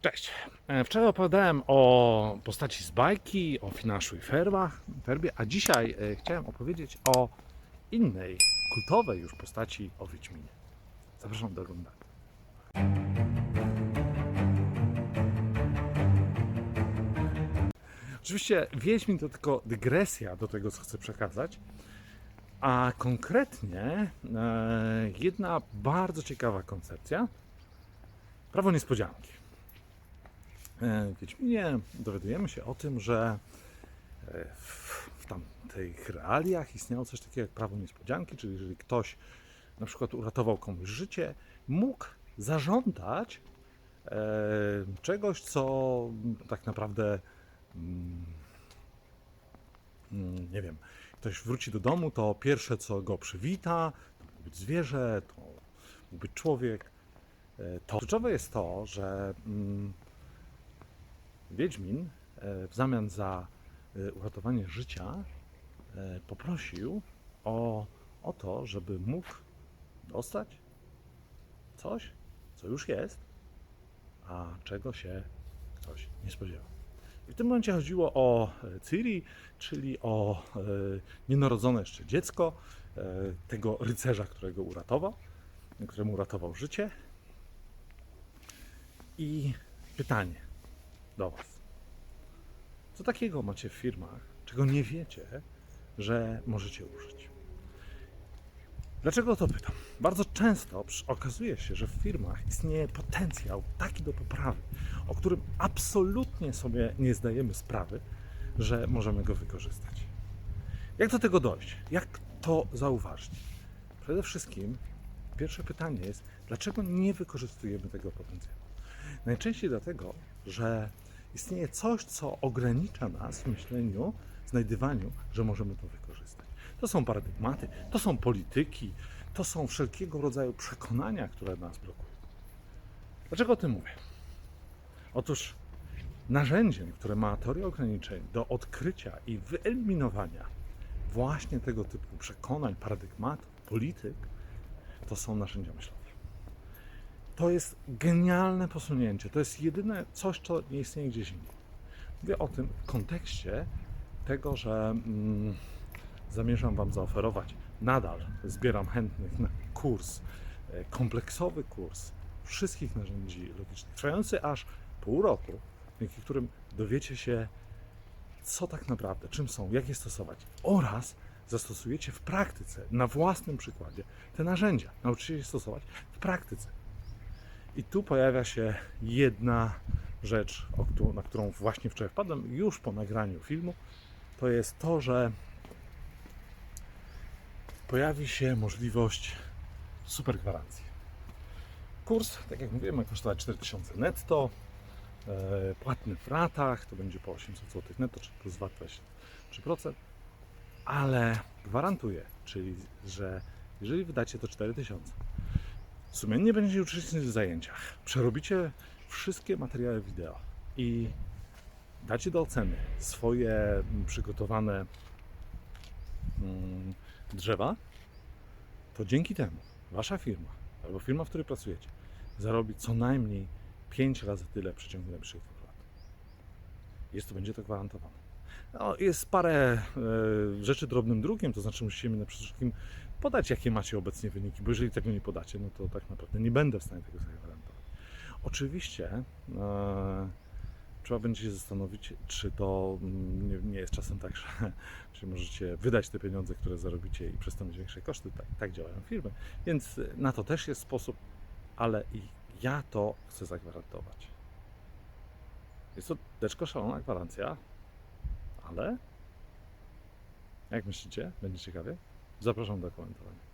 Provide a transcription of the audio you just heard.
Cześć. E, Wczoraj opowiadałem o postaci z bajki, o Finaszu i Ferbie, a dzisiaj e, chciałem opowiedzieć o innej, kultowej już postaci o Wiedźminie. Zapraszam do oglądania. Oczywiście Wiedźmin to tylko dygresja do tego, co chcę przekazać, a konkretnie e, jedna bardzo ciekawa koncepcja, prawo niespodzianki. E, Wiedźminie dowiadujemy się o tym, że e, w, tamtych realiach istniało coś takiego jak prawo niespodzianki, czyli jeżeli ktoś na przykład uratował komuś życie, mógł zażądać e, czegoś, co tak naprawdę mm, mm, nie wiem, ktoś wróci do domu, to pierwsze co go przywita, to mógł być zwierzę, to mógł być człowiek. To kluczowe jest to, że mm, Wiedźmin e, w zamian za e, uratowanie życia e, poprosił o, o to, żeby mógł dostać coś, co już jest, a czego się ktoś nie spodziewał. I w tym momencie chodziło o Ciri, czyli o nienarodzone jeszcze dziecko tego rycerza, którego uratował, któremu uratował życie. I pytanie do Was. Co takiego macie w firmach, czego nie wiecie, że możecie użyć? Dlaczego o to pytam? Bardzo często okazuje się, że w firmach istnieje potencjał taki do poprawy, o którym absolutnie sobie nie zdajemy sprawy, że możemy go wykorzystać. Jak do tego dojść? Jak to zauważyć? Przede wszystkim pierwsze pytanie jest, dlaczego nie wykorzystujemy tego potencjału? Najczęściej dlatego, że istnieje coś, co ogranicza nas w myśleniu, znajdywaniu, że możemy to wykorzystać. To są paradygmaty, to są polityki, to są wszelkiego rodzaju przekonania, które nas blokują. Dlaczego o tym mówię? Otóż narzędziem, które ma teoria ograniczeń do odkrycia i wyeliminowania właśnie tego typu przekonań, paradygmatów, polityk, to są narzędzia myślowe. To jest genialne posunięcie. To jest jedyne coś, co nie istnieje gdzieś indziej. Mówię o tym w kontekście tego, że mm, zamierzam Wam zaoferować, nadal zbieram chętnych na kurs, e, kompleksowy kurs wszystkich narzędzi logicznych, trwający aż pół roku, dzięki którym dowiecie się, co tak naprawdę, czym są, jak je stosować oraz zastosujecie w praktyce, na własnym przykładzie, te narzędzia. Nauczycie się stosować w praktyce. I tu pojawia się jedna rzecz, na którą właśnie wczoraj wpadłem, już po nagraniu filmu. To jest to, że pojawi się możliwość super gwarancji. Kurs, tak jak mówiłem, ma kosztować 4000 netto, e, płatny w ratach, to będzie po 800 zł netto, czy plus VAT 23%, ale gwarantuję, czyli że jeżeli wydacie to 4000, sumiennie będziecie uczestniczyć w zajęciach, przerobicie wszystkie materiały wideo i dacie do oceny swoje przygotowane mm, drzewa, to dzięki temu wasza firma albo firma, w której pracujecie, zarobi co najmniej 5 razy tyle w przeciągu najbliższych dwóch lat. Jest to, będzie to gwarantowane. No, jest parę e, rzeczy drobnym drukiem, to znaczy musicie mi na przede wszystkim podać, jakie macie obecnie wyniki, bo jeżeli tego nie podacie, no to tak naprawdę nie będę w stanie tego zagwarantować. Oczywiście e, trzeba będzie się zastanowić, czy to mm, nie, nie jest czasem tak, że czy możecie wydać te pieniądze, które zarobicie i przez to mieć większe koszty. Tak, tak działają firmy. Więc na to też jest sposób, ale i ja to chcę zagwarantować. Jest to deczko szalona gwarancja, ale jak myślicie? Będzie ciekawie? Zapraszam do komentowania.